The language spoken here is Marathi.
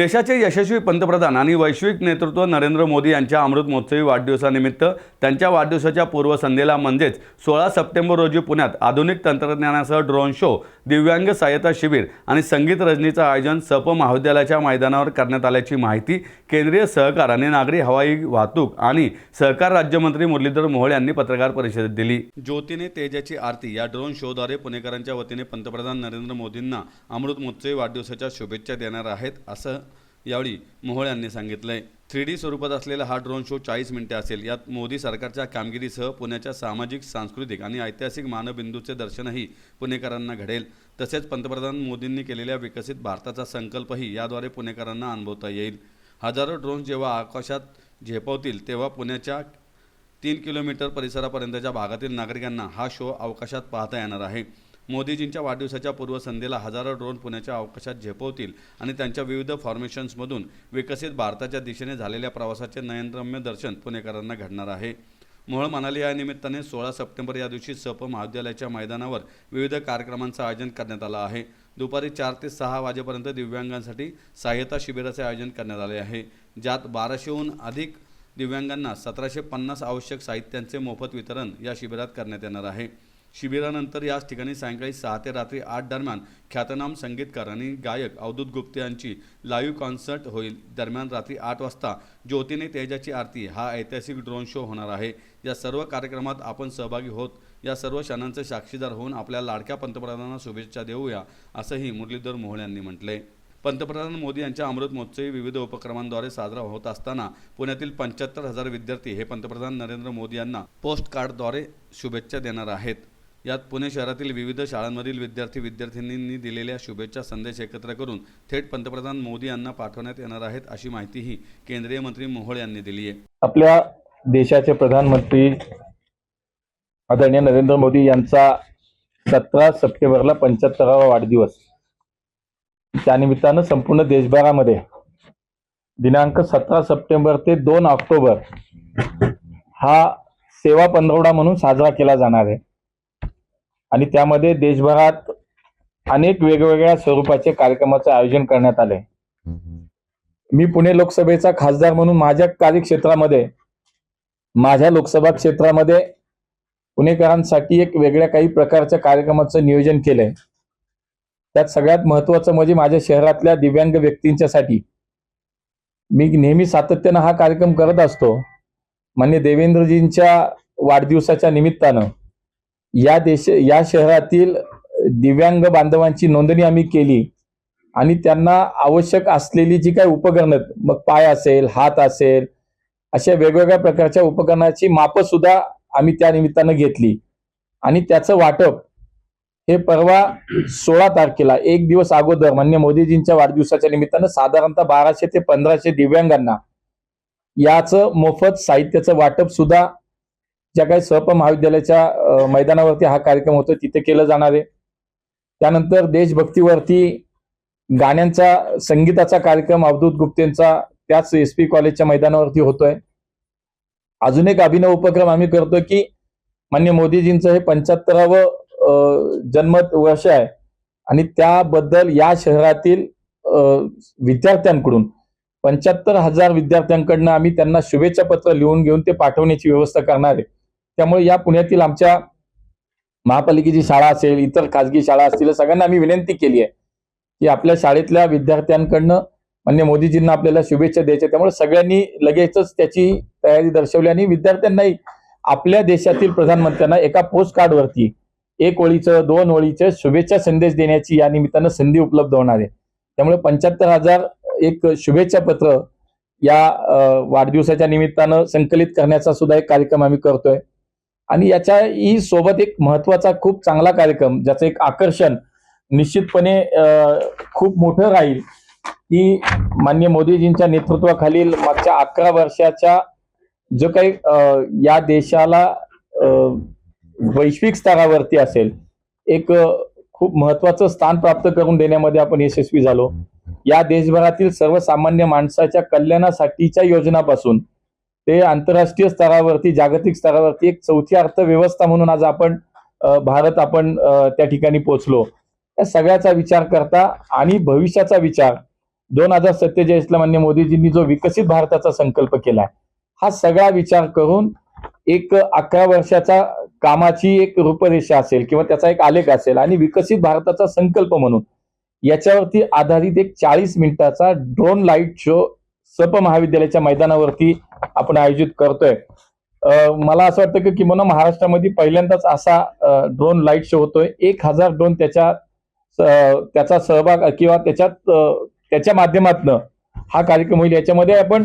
देशाचे यशस्वी पंतप्रधान आणि वैश्विक नेतृत्व नरेंद्र मोदी यांच्या अमृत महोत्सवी वाढदिवसानिमित्त त्यांच्या वाढदिवसाच्या पूर्वसंध्येला म्हणजेच सोळा सप्टेंबर रोजी पुण्यात आधुनिक तंत्रज्ञानासह ड्रोन शो दिव्यांग सहायता शिबिर आणि संगीत रजनीचं आयोजन सप महाविद्यालयाच्या मैदानावर करण्यात आल्याची माहिती केंद्रीय सहकार आणि नागरी हवाई वाहतूक आणि सहकार राज्यमंत्री मुरलीधर मोहोळ यांनी पत्रकार परिषदेत दिली. ज्योतीने तेजाची आरती या ड्रोन शोद्वारे पुणेकरांच्या वतीने पंतप्रधान नरेंद्र मोदींना अमृत महोत्सवी वाढदिवसाच्या शुभेच्छा देणार आहेत असं यावेळी मोहोळ यांनी सांगितलंय. थ्री डी स्वरूपात असलेला हा ड्रोन शो चाळीस मिनिटे असेल. यात मोदी सरकारच्या कामगिरीसह पुण्याच्या सामाजिक सांस्कृतिक आणि ऐतिहासिक मानबिंदूचे दर्शनही पुणेकरांना घडेल. तसेच पंतप्रधान मोदींनी केलेल्या विकसित भारताचा संकल्पही याद्वारे पुणेकरांना अनुभवता येईल. हजारो ड्रोन जेव्हा आकाशात झेपवतील तेव्हा पुण्याच्या तीन किलोमीटर परिसरापर्यंतच्या भागातील नागरिकांना हा शो अवकाशात पाहता येणार आहे. मोदीजींच्या वाढदिवसाच्या पूर्वसंध्येला हजारो ड्रोन पुण्याच्या अवकाशात झेपवतील आणि त्यांच्या विविध फॉर्मेशन्समधून विकसित भारताच्या दिशेने झालेल्या प्रवासाचे नयनरम्य दर्शन पुणेकरांना घडणार आहे. मोहळ म्हणाले या निमित्ताने सोळा सप्टेंबर या दिवशी सप महाविद्यालयाच्या मैदानावर विविध कार्यक्रमांचं आयोजन करण्यात आलं आहे. दुपारी चार ते सहा वाजेपर्यंत दिव्यांगांसाठी सहाय्यता शिबिराचे आयोजन करण्यात आले आहे. ज्यात बाराशेहून अधिक दिव्यांगांना सतराशे पन्नास आवश्यक साहित्यांचे मोफत वितरण या शिबिरात करण्यात येणार आहे. शिबिरानंतर याच ठिकाणी सायंकाळी सहा ते रात्री आठ दरम्यान ख्यातनाम संगीतकार आणि गायक अवधूत गुप्ते यांची लाईव्ह कॉन्सर्ट होईल. दरम्यान रात्री आठ वाजता ज्योतीने तेजाची आरती हा ऐतिहासिक ड्रोन शो होणार आहे. या सर्व कार्यक्रमात आपण सहभागी होत या सर्व क्षणांचे साक्षीदार होऊन आपल्या लाडक्या पंतप्रधानांना शुभेच्छा देऊया असंही मुरलीधर मोहोळ यांनी म्हटले पंतप्रधान मोदी यांच्या अमृत महोत्सवी विविध उपक्रमांद्वारे साजरा होत असताना पुण्यातील पंच्याहत्तर हजार विद्यार्थी हे पंतप्रधान नरेंद्र मोदी यांना पोस्ट कार्डद्वारे शुभेच्छा देणार आहेत. यात पुणे शहरातील विविध शाळांमधील विद्यार्थी विद्यार्थिनींनी दिलेल्या शुभेच्छा संदेश एकत्र करून थेट पंतप्रधान मोदी यांना पाठवण्यात येणार आहेत अशी माहितीही केंद्रीय मंत्री मोहोळ यांनी दिली आहे. आपल्या देशाचे प्रधानमंत्री आदरणीय नरेंद्र मोदी यांचा सतरा सप्टेंबरला पंच्याहत्तरावा वाढदिवस. त्यानिमित्तानं संपूर्ण देशभरामध्ये दिनांक सतरा सप्टेंबर ते दोन ऑक्टोबर हा सेवा पंधरवडा म्हणून साजरा केला जाणार आहे. आणि त्यामध्ये देशभरात अनेक वेगवेगळ्या स्वरूपाचे कार्यक्रमाचे आयोजन करण्यात आले. मी पुणे लोकसभेचा खासदार म्हणून माझ्या कार्यक्षेत्रामध्ये माझ्या लोकसभा क्षेत्रामध्ये पुणेकरांसाठी एक वेगळ्या काही प्रकारच्या कार्यक्रमाचं नियोजन केलंय. त्यात सगळ्यात महत्वाचं म्हणजे माझ्या शहरातल्या दिव्यांग व्यक्तींच्यासाठी. मी नेहमी सातत्यानं हा कार्यक्रम करत असतो. मान्य देवेंद्रजींच्या वाढदिवसाच्या निमित्तानं. या देश या शहरातील दिव्यांग बांधवांची नोंदणी आम्ही केली. आणि त्यांना आवश्यक असलेली जी काही उपकरणं मग पाय असेल हात असेल अशा वेगवेगळ्या प्रकारच्या उपकरणाची मापं सुद्धा आम्ही त्या निमित्तानं घेतली. आणि त्याचं वाटप हे परवा सोळा तारखेला एक दिवस अगोदर मान्य मोदीजींच्या वाढदिवसाच्या निमित्तानं साधारणतः बाराशे ते पंधराशे दिव्यांगांना याचं मोफत साहित्याचं वाटप सुद्धा ज्या काही सहप महाविद्यालयाच्या मैदानावरती हा कार्यक्रम होतो तिथे केलं जाणार आहे. त्यानंतर देशभक्तीवरती गाण्यांचा संगीताचा कार्यक्रम अवधूत गुप्तेंचा त्याच एस पी कॉलेजच्या मैदानावरती होतोय. अजून एक अभिनव उपक्रम आम्ही करतोय की मान्य मोदीजींचं हे पंच्याहत्तरावं जन्मत वर्ष आहे. आणि त्याबद्दल या शहरातील अं, विद्यार्थ्यांकडून पंच्याहत्तर हजार विद्यार्थ्यांकडनं आम्ही त्यांना शुभेच्छा पत्र लिहून घेऊन ते पाठवण्याची व्यवस्था करणार आहे. त्यामुळे या पुण्यातील आमच्या महापालिकेची शाळा असेल इतर खाजगी शाळा असतील सगळ्यांना आम्ही विनंती केली आहे की आपल्या शाळेतल्या विद्यार्थ्यांकडनं मान्य मोदीजींना आपल्याला शुभेच्छा द्यायच्या त्यामुळे सगळ्यांनी लगेचच त्याची तयारी दर्शवली आणि विद्यार्थ्यांनाही आपल्या देशातील प्रधानमंत्र्यांना एका पोस्ट कार्डवरती एक ओळीचं दोन ओळीचं शुभेच्छा संदेश देण्याची या निमित्तानं संधी उपलब्ध होणार आहे. त्यामुळे पंच्याहत्तर हजार एक शुभेच्छा पत्र या वाढदिवसाच्या निमित्तानं संकलित करण्याचा सुद्धा एक कार्यक्रम आम्ही करतोय. आणि याच्या ही सोबत एक महत्त्वाचा खूप चांगला कार्यक्रम ज्याचं एक आकर्षण निश्चितपणे खूप मोठं राहील की मान्य मोदीजींच्या नेतृत्वाखालील मागच्या अकरा वर्षाच्या जो काही या देशाला वैश्विक स्तरावरती असेल एक खूप महत्वाचं स्थान प्राप्त करून देण्यामध्ये आपण यशस्वी झालो. या देशभरातील सर्वसामान्य माणसाच्या कल्याणासाठीच्या योजनापासून ते आंतरराष्ट्रीय स्तरावरती जागतिक स्तरावरती एक चौथी अर्थव्यवस्था म्हणून आज आपण भारत आपण त्या ठिकाणी पोहोचलो. या सगळ्याचा विचार करता आणि भविष्याचा विचार दोन हजार सत्तेचाळीसला मान्य मोदीजींनी जो विकसित भारताचा संकल्प केला हा सगळा विचार करून एक अकरा वर्षाचा कामाची एक रूपरेषा असेल किंवा त्याचा एक आलेख असेल आणि विकसित भारताचा संकल्प म्हणून याच्यावरती आधारित एक चाळीस मिनिटाचा ड्रोन लाइट शो सप महाविद्यालयाच्या मैदानावरती आपण आयोजित करतोय. मला असं वाटतं की किमान महाराष्ट्रामध्ये पहिल्यांदाच असा ड्रोन लाइट शो होतोय. एक हजार ड्रोन त्याच्या त्याचा सहभाग किंवा त्याच्यात त्याच्या माध्यमातनं हा कार्यक्रम होईल. याच्यामध्ये आपण